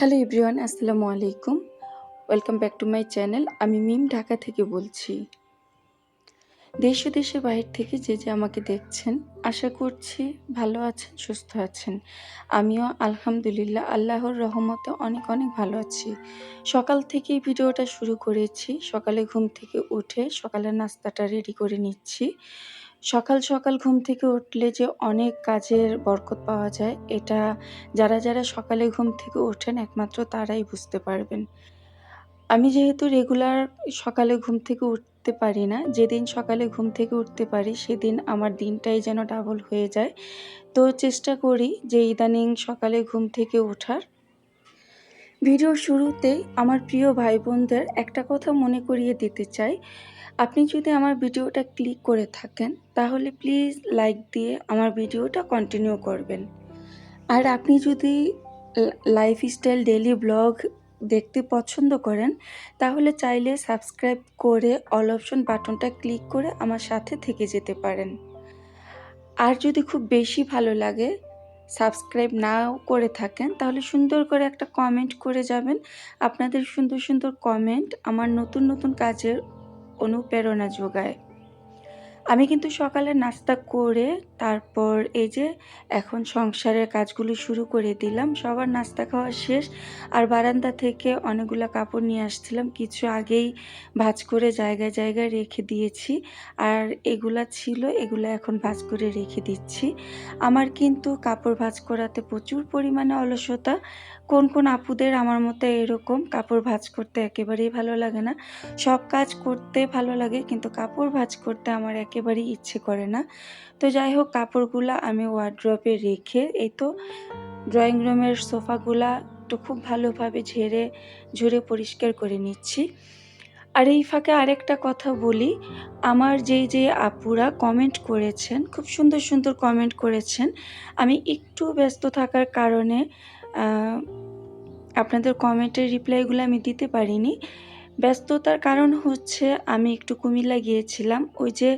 Hello everyone, আসসালামু আলাইকুম। Welcome back to my channel. আমি মিম ঢাকা থেকে বলছি। দেশ ও দেশের বাইরে থেকে যে যে আমাকে দেখছেন, আশা করছি ভালো আছেন, সুস্থ আছেন। আমিও আলহামদুলিল্লাহ আল্লাহর রহমতে অনেক অনেক ভালো আছি। সকাল থেকে ভিডিওটা শুরু করেছি। সকালে ঘুম থেকে উঠে সকালের নাস্তাটা রেডি করে নিচ্ছি। সকাল সকাল ঘুম থেকে উঠলে যে অনেক কাজের বরকত পাওয়া যায়, এটা যারা যারা সকালে ঘুম থেকে ওঠেন একমাত্র তারাই বুঝতে পারবেন। আমি যেহেতু রেগুলার সকালে ঘুম থেকে উঠতে পারি না, যেদিন সকালে ঘুম থেকে উঠতে পারি সেদিন আমার দিনটাই যেন ডাবল হয়ে যায়। তো চেষ্টা করি যে ইদানিং সকালে ঘুম থেকে ওঠার। ভিডিও শুরুতেই আমার প্রিয় ভাই বোনদের একটা কথা মনে করিয়ে দিতে চাই। আপনি যদি আমার ভিডিওটা ক্লিক করে থাকেন তাহলে প্লিজ লাইক দিয়ে আমার ভিডিওটা কন্টিনিউ করবেন। আর আপনি যদি লাইফস্টাইল ডেলি ব্লগ দেখতে পছন্দ করেন, তাহলে চাইলে সাবস্ক্রাইব করে অল অপশন বাটনটা ক্লিক করে আমার সাথে থেকে যেতে পারেন। আর যদি খুব বেশি ভালো লাগে সাবস্ক্রাইব নাও করে থাকেন, তাহলে সুন্দর করে একটা কমেন্ট করে যাবেন। আপনাদের সুন্দর সুন্দর কমেন্ট আমার নতুন নতুন কাজের অনুপ্রেরণা যোগায়। আমি কিন্তু সকালে নাস্তা করে তারপর এই যে এখন সংসারের কাজগুলো শুরু করে দিলাম, সবার নাস্তা খাওয়া শেষ, আর বারান্দা থেকে অনেকগুলো কাপড় নিয়ে আসছিলাম, কিছু আগেই ভাজ করে জায়গায় জায়গায় রেখে দিয়েছি, আর এগুলা ছিল, এগুলো এখন ভাজ করে রেখে দিচ্ছি। আমার কিন্তু কাপড় ভাজ করাতে প্রচুর পরিমাণে অলসতা, কোন কোন আপুদের আমার মতো এরকম কাপড় ভাজ করতে একেবারেই ভালো লাগে না। সব কাজ করতে ভালো লাগে, কিন্তু কাপড় ভাজ করতে আমার একেবারেই ইচ্ছে করে না। তো যাই হোক কাপড়গুলো আমি ওয়ার্ড্রপে রেখে, এই তো ড্রয়িং রুমের সোফাগুলা একটু খুব ভালোভাবে ঝেড়ে, ঝুড়ে পরিষ্কার করে নিচ্ছি। আর এই ফাঁকে আরেকটা কথা বলি, আমার যেই যে আপুরা কমেন্ট করেছেন, খুব সুন্দর সুন্দর কমেন্ট করেছেন, আমি একটু ব্যস্ত থাকার কারণে আপনাদের কমেন্টের রিপ্লাইগুলো আমি দিতে পারিনি। ব্যস্ততার কারণ হচ্ছে আমি একটু কুমিল্লা গিয়েছিলাম। ওই যে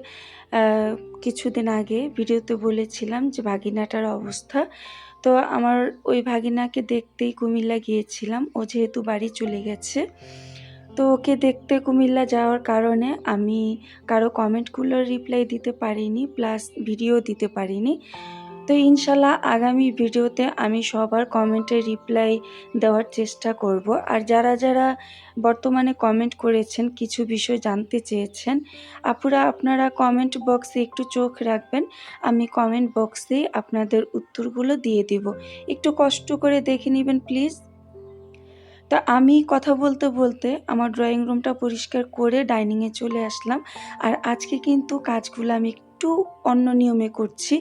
কিছুদিন আগে ভিডিওতে বলেছিলাম যে ভাগিনাটার অবস্থা। তো আমার ওই ভাগিনাকে দেখতেই কুমিল্লা গিয়েছিলাম। ও যেহেতু বাড়ি চলে গেছে। তো ওকে দেখতে কুমিল্লা যাওয়ার কারণে আমি কারও কমেন্টগুলোর রিপ্লাই দিতে পারিনি প্লাস ভিডিও দিতে পারিনি। তো ইনশাল্লাহ আগামী ভিডিওতে আমি সবার কমেন্টের রিপ্লাই দেওয়ার চেষ্টা করব। আর যারা যারা বর্তমানে কমেন্ট করেছেন, কিছু বিষয় জানতে চেয়েছেন, আপুরা, আপনারা কমেন্ট বক্সে একটু চোখ রাখবেন। আমি কমেন্ট বক্সে আপনাদের উত্তরগুলো দিয়ে দিব। একটু কষ্ট করে দেখে নেবেন প্লিজ তা আমি কথা বলতে বলতে আমার ড্রয়িং রুমটা পরিষ্কার করে ডাইনিংয়ে চলে আসলাম। আর আজকে কিন্তু কাজগুলো আমি একটু অন্য নিয়মে করছি।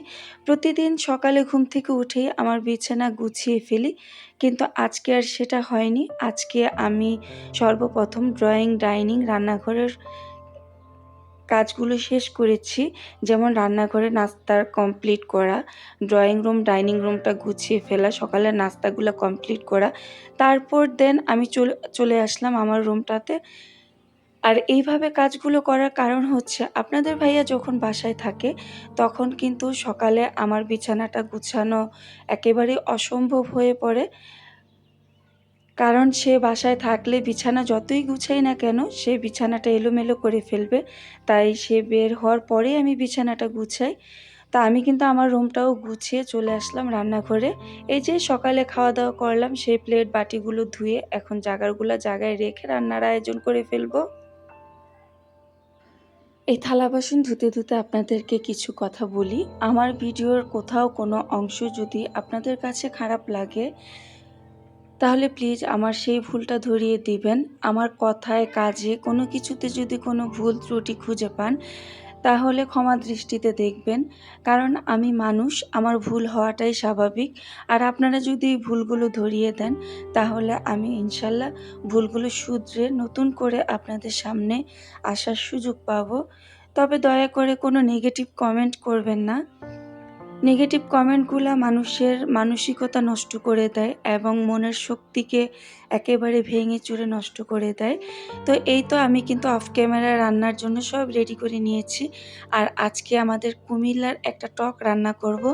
প্রতিদিন সকালে ঘুম থেকে উঠেই আমার বিছানা গুছিয়ে ফেলি, কিন্তু আজকে আর সেটা হয়নি। আজকে আমি সর্বপ্রথম ড্রয়িং, ডাইনিং, রান্নাঘরের কাজগুলো শেষ করেছি। যেমন রান্নাঘরে নাস্তার কমপ্লিট করা, ড্রয়িং রুম, ডাইনিং রুমটা গুছিয়ে ফেলা সকালের নাস্তাগুলো কমপ্লিট করা। তারপর দেন আমি চলে চলে আসলাম আমার রুমটাতে। আর এইভাবে কাজগুলো করার কারণ হচ্ছে, আপনাদের ভাইয়া যখন বাসায় থাকে, তখন কিন্তু সকালে আমার বিছানাটা গুছানো একেবারে অসম্ভব হয়ে পড়ে। কারণ সে বাসায় থাকলে বিছানা যতই গুছাই না কেন, সে বিছানাটা এলোমেলো করে ফেলবে। তাই সে বের হওয়ার পরেই আমি বিছানাটা গুছাই। তা আমি কিন্তু আমার রুমটাও গুছিয়ে চলে আসলাম রান্নাঘরে। এই যে সকালে খাওয়া দাওয়া করলাম, সেই প্লেট বাটিগুলো ধুয়ে এখন জাগারগুলো জায়গায় রেখে রান্নার আয়োজন করে ফেলব। এই থালা বাসন ধুতে ধুতে আপনাদেরকে কিছু কথা বলি। আমার ভিডিওর কোথাও কোনো অংশ যদি আপনাদের কাছে খারাপ লাগে, তাহলে প্লিজ আমার সেই ভুলটা ধরিয়ে দিবেন। আমার কথায়, কাজে কোনো কিছুতে যদি কোনো ভুল ত্রুটি খুঁজে পান তাহলে ক্ষমা দৃষ্টিতে দেখবেন, কারণ আমি মানুষ, আমার ভুল হওয়াটাই স্বাভাবিক। আর আপনারা যদি ভুলগুলো ধরিয়ে দেন, তাহলে আমি ইনশাল্লাহ ভুলগুলো শুধরে নতুন করে আপনাদের সামনে আসার সুযোগ পাবো। তবে দয়া করে কোনো নেগেটিভ কমেন্ট করবেন না। নেগেটিভ কমেন্টগুলো মানুষের মানসিকতা নষ্ট করে দেয় এবং মনের শক্তিকে একেবারে ভেঙে চুরে নষ্ট করে দেয়। তো এই তো আমি কিন্তু অফ ক্যামেরা রান্নার জন্য সব রেডি করে নিয়েছি। আর আজকে আমাদের কুমিল্লার একটা টক রান্না করব।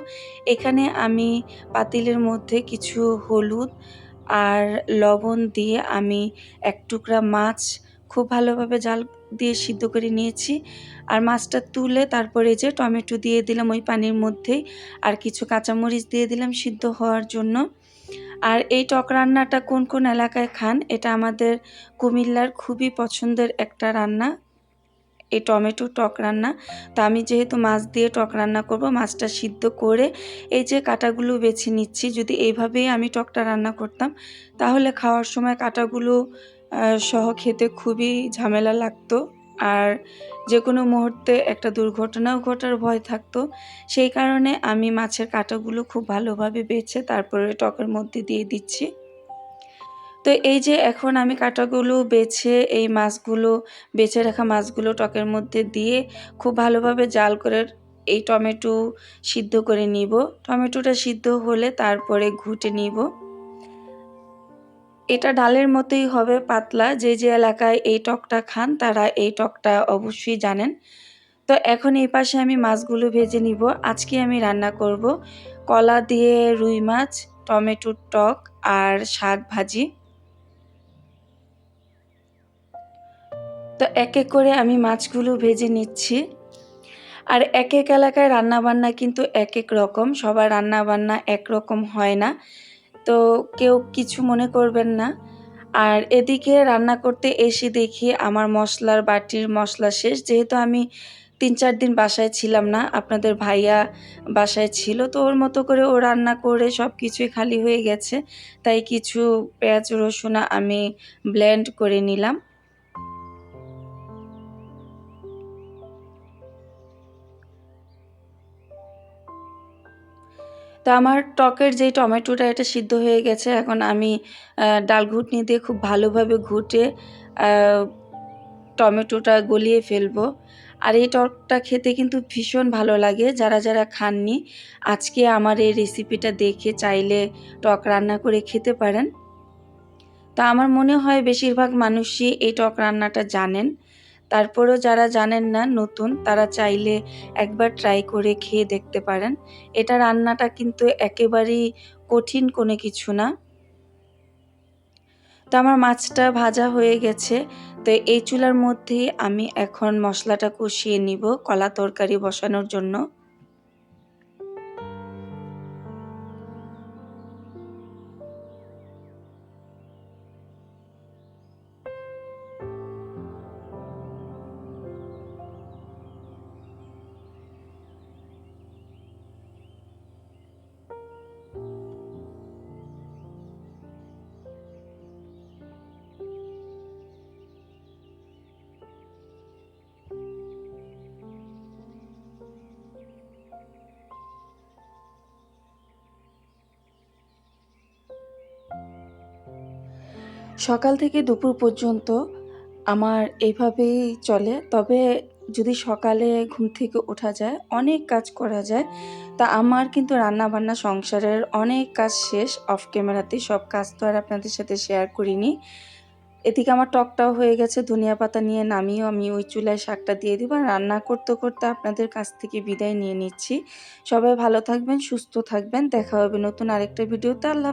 এখানে আমি পাতিলের মধ্যে কিছু হলুদ আর লবণ দিয়ে আমি এক টুকরা মাছ খুব ভালোভাবে জাল দিয়ে সিদ্ধ করে নিয়েছি। আর মাছটা তুলে তারপরে যে টমেটো দিয়ে দিলাম ওই পানির মধ্যেই, আর কিছু কাঁচামরিচ দিয়ে দিলাম সিদ্ধ হওয়ার জন্য। আর এই টক রান্নাটা কোন কোন এলাকায় খান, এটা আমাদের কুমিল্লার খুবই পছন্দের একটা রান্না। এই টমেটো টক রান্না। তো আমি যেহেতু মাছ দিয়ে টক রান্না করব, মাছটা সিদ্ধ করে এই যে কাটাগুলো বেছে নিচ্ছি, যদি এইভাবেই আমি টকটা রান্না করতাম, তাহলে খাওয়ার সময় কাটাগুলো সহ খেতে খুবই ঝামেলা লাগতো। আর যে কোনো মুহূর্তে একটা দুর্ঘটনাও ঘটার ভয় থাকতো। সেই কারণে আমি মাছের কাঁটাগুলো খুব ভালোভাবে বেছে তারপরে টকের মধ্যে দিয়ে দিচ্ছি। তো এই যে এখন আমি কাঁটাগুলো বেছে এই মাছগুলো, বেছে রাখা মাছগুলো টকের মধ্যে দিয়ে খুব ভালোভাবে জাল করে এই টমেটো সিদ্ধ করে নিব। টমেটোটা সিদ্ধ হলে তারপরে ঘুটে নিব। এটা ডালের মতোই হবে, পাতলা। যে যে এলাকায় এই টকটা খান, তারা এই টকটা অবশ্যই জানেন। তো এখন এই পাশে আমি মাছগুলো ভেজে নিব। আজকে আমি রান্না করব কলা দিয়ে রুই মাছ, টমেটোর টক আর শাক ভাজি। তো এক এক করে আমি মাছগুলো ভেজে নিচ্ছি। আর এক এক এলাকায় রান্নাবান্না কিন্তু এক এক রকম। সবার রান্নাবান্না একরকম হয় না। তো কেউ কিছু মনে করবেন না। আর এদিকে রান্না করতে এসে দেখি আমার মশলার বাটির মশলা শেষ। যেহেতু আমি তিন চার দিন বাসায় ছিলাম না, আপনাদের ভাইয়া বাসায় ছিল, তো ওর মতো করে ও রান্না করে সব কিছুই খালি হয়ে গেছে। তাই কিছু পেঁয়াজ রসুন আমি ব্লেন্ড করে নিলাম। তো আমার টকের যেই টমেটোটা, এটা সিদ্ধ হয়ে গেছে। এখন আমি ডাল ঘুটনি দিয়ে খুব ভালোভাবে ঘুটে টমেটোটা গলিয়ে ফেলব। আর এই টকটা খেতে কিন্তু ভীষণ ভালো লাগে, যারা যারা খাননি, আজকে আমার এই রেসিপিটা দেখে চাইলে টক রান্না করে খেতে পারেন। তা আমার মনে হয় বেশিরভাগ মানুষই এই টক রান্নাটা জানেন। তারপরেও যারা জানেন না নতুন, তারা চাইলে একবার ট্রাই করে খেয়ে দেখতে পারেন। এটা রান্নাটা কিন্তু একেবারেই কঠিন কোনো কিছু না। তো আমার মাছটা ভাজা হয়ে গেছে। তো এই চুলার মধ্যেই আমি এখন মশলাটা কষিয়ে নিব কলা তরকারি বসানোর জন্য। সকাল থেকে দুপুর পর্যন্ত আমার এইভাবেই চলে। তবে যদি সকালে ঘুম থেকে ওঠা যায়, অনেক কাজ করা যায়। তা আমার কিন্তু রান্না বান্না সংসারের অনেক কাজ শেষ। অফ ক্যামেরাতে সব কাজ তো আর আপনাদের সাথে শেয়ার করিনি। এদিকে আমার টকটাও হয়ে গেছে। ধনিয়া পাতা নিয়ে নামিয়েও আমি ওই চুলায় শাকটা দিয়ে দিব। রান্না করতে করতে আপনাদের কাছ থেকে বিদায় নিয়ে নিচ্ছি। সবাই ভালো থাকবেন, সুস্থ থাকবেন। দেখা হবে নতুন আরেকটা ভিডিওতে। আল্লাহ